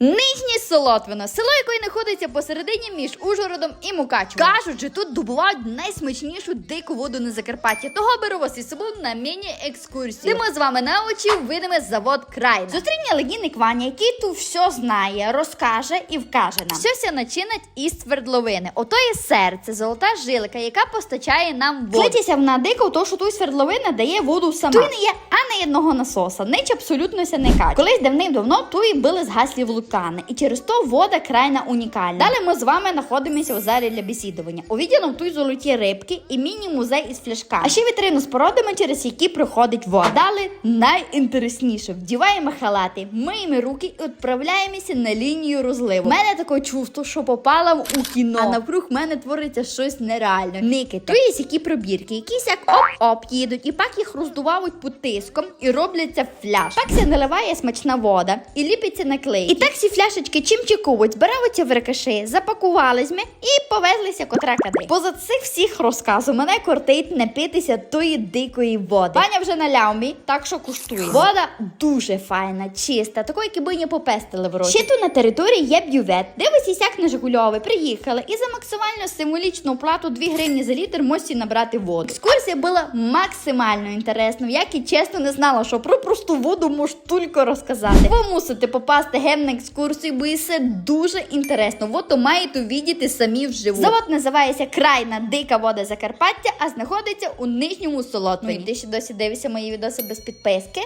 Нижнє Солотвино, село якої знаходиться посередині між Ужгородом і Мукачевом. Кажуть, що тут добувають найсмачнішу дику воду на Закарпатті. Того беру вас із собою на міні-екскурсію. Де ми з вами на очі видимо завод край. Зустріне легінник Ваня, який тут все знає, розкаже і вкаже нам. Все ся начинать із свердловини. Ото є серце, золота жилка, яка постачає нам воду. Кличеся в дико, то що тут свердловина дає воду сама. Тут не є ані одного насоса, ніч абсолютно ся не каче. Колись давним-давно тут були згаслі вулкани, і через то вода крайна унікальна. Далі ми з вами знаходимося у залі для бесідування. У Увідділом тут золоті рибки і міні-музей із фляшками. А ще вітрину з породами, через які проходить вода. Далі найінтересніше. Вдіваємо халати, миємо руки і відправляємося на лінію розливу. У мене таке чувство, що попала в- у кіно. А навкруг мене твориться щось нереальне. Никите. То є які пробірки, якісь як оп-оп їдуть, і пак їх роздувають під тиском і робляться фляж. Так ся наливає смачна вода і ліпиться на клей. І так ці фляшечки чим чекують, збираються в рикоши, запакувались ми і повезлися котра кади. Поза цих всіх розказу мене кортить напитися тої дикої води. Паня вже наляв мій, так що куштує. Вода дуже файна, чиста, такої кибині попестили в роті. Ще тут на території є бювет, де ви сісяк на Жигульові приїхали і за максимально символічну плату 2 гривні за літр можете набрати воду. Екскурсія була максимально інтересна. Я і чесно не знала, що про просту воду можу тільки розказати. Ви мусите попасти гем на екскурсію, бо це дуже інтересно. Вот то маєте віддіти самі вживу. Завод називається Крайна дика вода Закарпаття, а знаходиться у нижньому Солотвині. Ну, і ти ще досі дивишся мої відоси без підписки.